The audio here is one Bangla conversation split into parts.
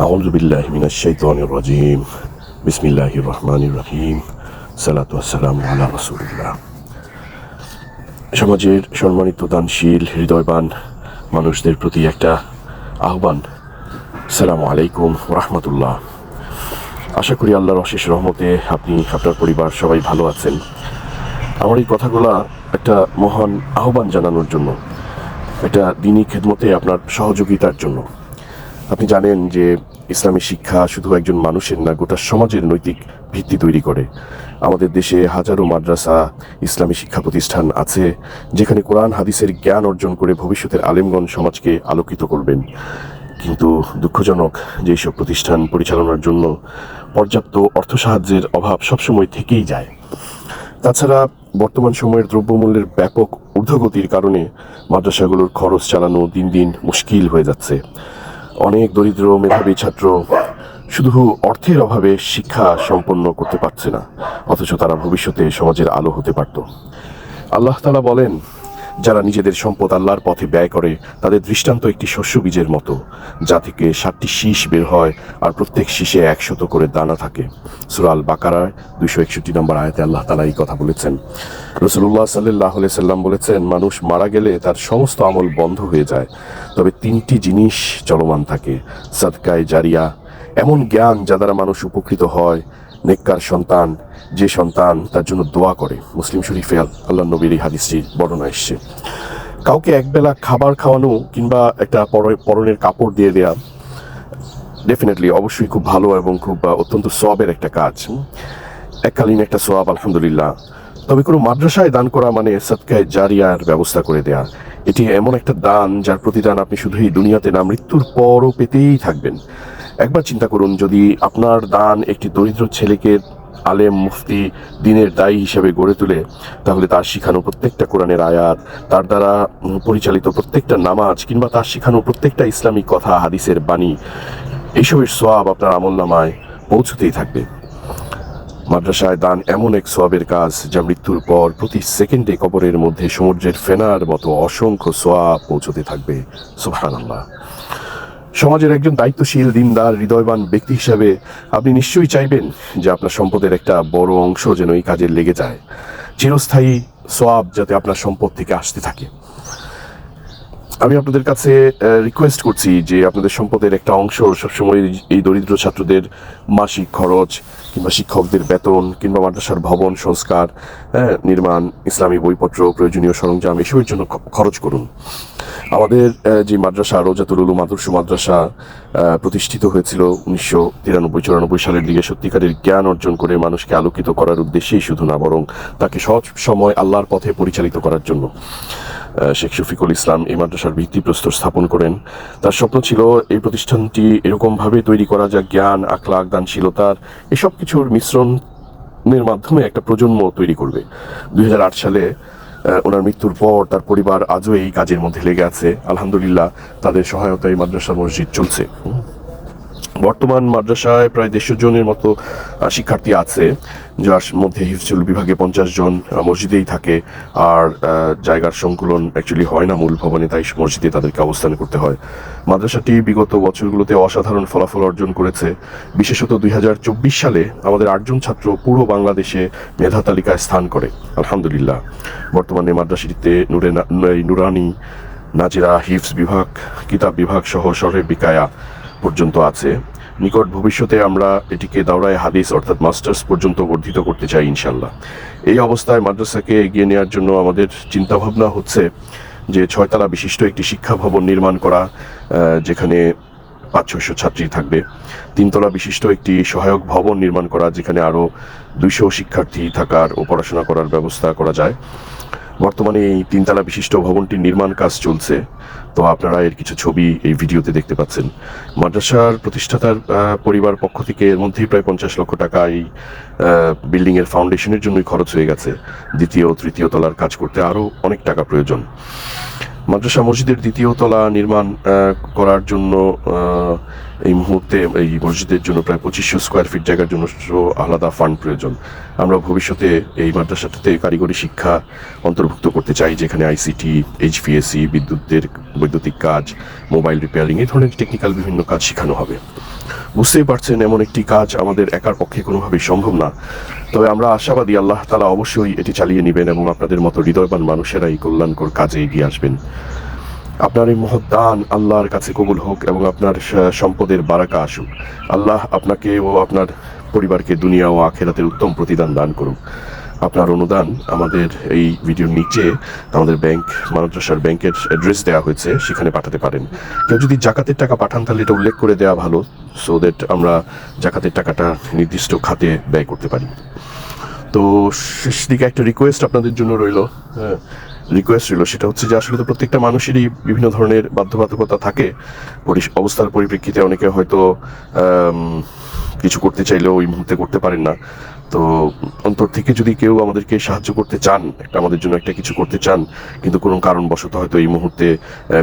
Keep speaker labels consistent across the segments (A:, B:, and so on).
A: أعوذ بالله من الشيطان الرجيم بسم الله الرحمن الرحيم সালাত ওয়াসালাম আলা রাসূলিল্লাহ সমাজের সম্মানিত দানশীল হৃদয়বান মানুষদের প্রতি একটা আহ্বান সালামু আলাইকুম রহমতুল্লাহ আশা করি আল্লাহর অশেষ রহমতে আপনি আপনার পরিবার সবাই ভালো আছেন আমার এই কথাগুলা একটা মহান আহ্বান জানানোর জন্য একটা দিনী খেদমতে আপনার সহযোগিতার জন্য আপনি জানেন যে ইসলামী শিক্ষা শুধু একজন মানুষের না, গোটা সমাজের নৈতিক ভিত্তি তৈরি করে। আমাদের দেশে হাজারো মাদ্রাসা, ইসলামী শিক্ষা প্রতিষ্ঠান আছে, যেখানে কোরআন, হাদিসের জ্ঞান অর্জন করে ভবিষ্যতের আলেমগণ সমাজকে আলোকিত করবেন। কিন্তু দুঃখজনক যে সব প্রতিষ্ঠান পরিচালনার জন্য পর্যাপ্ত অর্থ সাহায্যের অভাব সবসময় থেকেই যায়। তাছাড়া বর্তমান সময়ের দ্রব্যমূল্যের ব্যাপক ঊর্ধ্বগতির কারণে মাদ্রাসাগুলোর খরচ চালানো দিন দিন মুশকিল হয়ে যাচ্ছে। অনেক দরিদ্র মেধাবী ছাত্র শুধু অর্থের অভাবে শিক্ষা সম্পন্ন করতে পারছে না, অথচ তারা ভবিষ্যতে সমাজের আলো হতে পারত। আল্লাহ তালা বলেন যারা নিজেদের সম্পদ আল্লাহর পথে ব্যয় করে, তাদের দৃষ্টান্ত একটি শস্য বীজের মতো, যা থেকে সাতটি শীষ বের হয় আর প্রত্যেক শীষে একশত করে দানা থাকে। সুরাল বাকারায় দুইশো একষট্টি নম্বর আয়তে আল্লাহ তালা এই কথা বলেছেন। রসুল্লাহ সাল্লাহ সাল্লাম বলেছেন, মানুষ মারা গেলে তার সমস্ত আমল বন্ধ হয়ে যায়, তবে তিনটি জিনিস চলমান থাকে, সাদকায় জারিয়া, এমন জ্ঞান যা দ্বারা মানুষ উপকৃত হয় নেককার সন্তান, যে সন্তান তার জন্য দোয়া করে। মুসলিম শরীফে আল্লাহ নবীর এই হাদিসটি বর্ণনা এসছে। কাউকে একবেলা খাবার খাওয়ানো কিংবা একটা পর- পরনের কাপড় দিয়ে দেয়া ডেফিনেটলি অবশ্যই খুব ভালো এবং খুব অত্যন্ত সবের একটা কাজ। এককালীন একটা সোয়াব, আলহামদুলিল্লাহ। তবে কোনো মাদ্রাসায় দান করা মানে সৎকায় জারিয়ার ব্যবস্থা করে দেয়া। এটি এমন একটা দান যার প্রতিদান আপনি শুধু এই দুনিয়াতে না, মৃত্যুর পরও পেতেই থাকবেন। একবার চিন্তা করুন, যদি আপনার দান একটি দরিদ্র ছেলেকে আলেম মুফতি দিনের দায়ী হিসেবে গড়ে তোলে, তাহলে তার শিখানো প্রত্যেকটা কোরআনের আয়াত, তার দ্বারা পরিচালিত প্রত্যেকটা নামাজ কিংবা তার শিখানো প্রত্যেকটা ইসলামিক কথা, হাদিসের বাণী এইসবের সোয়াব আপনার আমল নামায় পৌঁছতেই থাকবে। মাদ্রাসায় দান এমন এক সোয়াবের কাজ, যা মৃত্যুর পর প্রতি সেকেন্ডে কবরের মধ্যে সমুদ্রের ফেনার মতো অসংখ্য সোয়াব পৌঁছতে থাকবে। সুবহান আল্লাহ সমাজের একজন দায়িত্বশীল দিনদার হৃদয়বান ব্যক্তি হিসাবে আপনি নিশ্চয়ই চাইবেন যে আপনার সম্পদের একটা বড় অংশ যেন এই কাজে লেগে যায়। চিরস্থায়ী সোয়াব যাতে আপনার সম্পদ থেকে আসতে থাকে। আমি আপনাদের কাছে রিকোয়েস্ট করছি যে আপনাদের সম্পদের একটা অংশ সবসময় এই দরিদ্র ছাত্রদের মাসিক খরচ কিংবা শিক্ষকদের বেতন কিংবা মাদ্রাসার ভবন সংস্কার হ্যাঁ, নির্মাণ ইসলামী বইপত্র প্রয়োজনীয় সরঞ্জাম এসবের জন্য খরচ করুন। আমাদের যে মাদ্রাসা, রোজাতুল উলুম আদর্শ মাদ্রাসা প্রতিষ্ঠিত হয়েছিল উনিশশো তিরানব্বই, চুরানব্বই সালের দিকে সত্যিকারের জ্ঞান অর্জন করে মানুষকে আলোকিত করার উদ্দেশ্যেই শুধু না, বরং তাকে সব সময় আল্লাহর পথে পরিচালিত করার জন্য শেখ শফিকুল ইসলাম এই মাদ্রাসার ভিত্তিপ্রস্তর স্থাপন করেন। তার স্বপ্ন ছিল এই প্রতিষ্ঠানটি এরকমভাবে তৈরি করা যা জ্ঞান আখলাক দানশীলতার এসব কিছুর মিশ্রণের মাধ্যমে একটা প্রজন্ম তৈরি করবে। দুই হাজার আট সালে ওনার মৃত্যুর পর তার পরিবার আজও এই কাজের মধ্যে লেগে আছে। আলহামদুলিল্লাহ, তাদের সহায়তায় মাদ্রাসা মসজিদ চলছে। বর্তমান মাদ্রাসায় প্রায় দেড়শো জনের মতো শিক্ষার্থী আছে, যার মধ্যে হিফজুল বিভাগে পঞ্চাশ জন মসজিদেই থাকে, আর জায়গার সংকুলন অ্যাকচুয়ালি হয় না মূল ভবনে, তাই মসজিদে তাদেরকে অবস্থান করতে হয়। মাদ্রাসাটি বিগত বছরগুলোতে অসাধারণ ফলাফল অর্জন করেছে। বিশেষত দুই হাজার চব্বিশ সালে আমাদের আটজন ছাত্র পুরো বাংলাদেশে মেধা তালিকায় স্থান করে। আলহামদুলিল্লাহ। বর্তমানে মাদ্রাসাটিতে নুরে নুরানি, নাজিরা, হিফজ বিভাগ, কিতাব বিভাগ সহ শহরের বিকায়া পর্যন্ত আছে। নিকট ভবিষ্যতে আমরা এটিকে দাওরায় হাদিস, অর্থাৎ মাস্টার্স পর্যন্ত বর্ধিত করতে চাই ইনশাল্লাহ এই অবস্থায় মাদ্রাসাকে এগিয়ে নেওয়ার জন্য আমাদের চিন্তাভাবনা হচ্ছে যে ছয়তলা বিশিষ্ট একটি শিক্ষা ভবন নির্মাণ করা যেখানে পাঁচ ছয়শো ছাত্রী থাকবে। তিনতলা বিশিষ্ট একটি সহায়ক ভবন নির্মাণ করা, যেখানে আরও দুইশো শিক্ষার্থী থাকার ও পড়াশোনা করার ব্যবস্থা করা যায়। বর্তমানে এই তিনতলা বিশিষ্ট ভবনটির নির্মাণ কাজ চলছে। তো আপনারা এর কিছু ছবি এই ভিডিওতে দেখতে পাচ্ছেন। মাদ্রাসার প্রতিষ্ঠাতার পরিবার পক্ষ থেকে এর মধ্যেই প্রায় পঞ্চাশ লক্ষ টাকা এই বিল্ডিং এর ফাউন্ডেশনের জন্যই খরচ হয়ে গেছে। দ্বিতীয় তৃতীয় তলার কাজ করতে আরও অনেক টাকা প্রয়োজন। মাদ্রাসা মসজিদের দ্বিতীয় তলা নির্মাণ করার জন্য এই মুহূর্তে এই মসজিদের জন্য প্রায় পঁচিশশো স্কোয়ার ফিট জায়গার জন্য আলাদা ফান্ড প্রয়োজন। আমরা ভবিষ্যতে এই মাদ্রাসাটাতে কারিগরি শিক্ষা অন্তর্ভুক্ত করতে চাই, যেখানে আইসিটি এইচপিএসসি বিদ্যুতের, বৈদ্যুতিক কাজ মোবাইল রিপেয়ারিং এই ধরনের টেকনিক্যাল বিভিন্ন কাজ শেখানো হবে। বুঝতেই পারছেন, এমন একটি কাজ আমাদের একার পক্ষে কোনোভাবেই সম্ভব না। তবে আমরা আশাবাদী আল্লাহ তালা অবশ্যই এটি চালিয়ে নেবেন এবং আপনাদের মতো হৃদয়বান মানুষেরা এই কল্যাণকর কাজে এগিয়ে আসবেন। আপনার এই মহৎ দান আল্লাহর কাছে কবুল হোক এবং আপনার সম্পদের বারাকা আসুক। আল্লাহ আপনাকে ও আপনার পরিবারকে দুনিয়া ও আখেরাতের উত্তম প্রতিদান দান করুক। আপনার অনুদান আমাদের এই ভিডিওর নিচে আমাদের ব্যাংক মানদ্রাসার ব্যাংকের অ্যাড্রেস দেওয়া হয়েছে, সেখানে পাঠাতে পারেন। কেউ যদি জাকাতের টাকা পাঠান, তাহলে এটা উল্লেখ করে দেওয়া ভালো সো দ্যাট আমরা জাকাতের টাকাটা নির্দিষ্ট খাতে ব্যয় করতে পারি। তো শেষ দিকে একটা রিকোয়েস্ট আপনাদের জন্য রইল হ্যাঁ রিকোয়েস্ট রইল, সেটা হচ্ছে যে আসলে তো প্রত্যেকটা মানুষেরই বিভিন্ন ধরনের বাধ্যবাধকতা থাকে। অবস্থার পরিপ্রেক্ষিতে অনেকে হয়তো কিছু করতে চাইলেও ওই মুহূর্তে করতে পারেন না। তো অন্তর থেকে যদি কেউ আমাদেরকে সাহায্য করতে চান, একটা আমাদের জন্য একটা কিছু করতে চান, কিন্তু কোনো কারণবশত হয়তো এই মুহূর্তে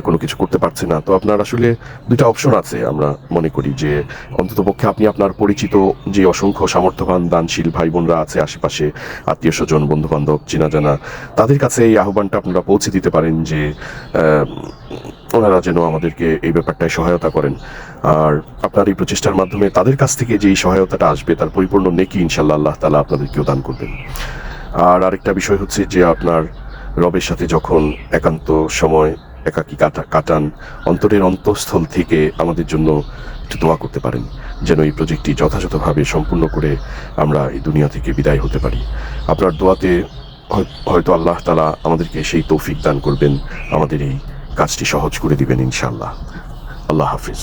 A: কোনো কিছু করতে পারছে না, তো আপনার আসলে দুইটা অপশন আছে আমরা মনে করি যে অন্তত পক্ষে আপনি আপনার পরিচিত যে অসংখ্য সামর্থ্যবান, দানশীল ভাই বোনরা আছে আশেপাশে, আত্মীয় স্বজন বন্ধু বান্ধব চেনা জানা, তাদের কাছে এই আহ্বানটা আপনারা পৌঁছে দিতে পারেন যে ওনারা যেন আমাদেরকে এই ব্যাপারটায় সহায়তা করেন। আর আপনার এই প্রচেষ্টার মাধ্যমে তাদের কাছ থেকে যে সহায়তাটা আসবে, তার পরিপূর্ণ নেকি ইনশাল্লাহ আল্লাহ তালা আপনাদেরকেও দান করবেন। আর আরেকটা বিষয় হচ্ছে যে আপনার রবের সাথে যখন একান্ত সময় একাকী কাটা, কাটান, অন্তরের অন্তঃস্থল থেকে আমাদের জন্য একটু দোয়া করতে পারেন, যেন এই প্রজেক্টটি যথাযথভাবে সম্পূর্ণ করে আমরা এই দুনিয়া থেকে বিদায় হতে পারি। আপনার দোয়াতে হয়- হয়তো আল্লাহ তালা আমাদেরকে সেই তৌফিক দান করবেন আমাদের এই কাজটি সহজ করে দিবেন ইনশাল্লাহ আল্লাহ হাফিজ।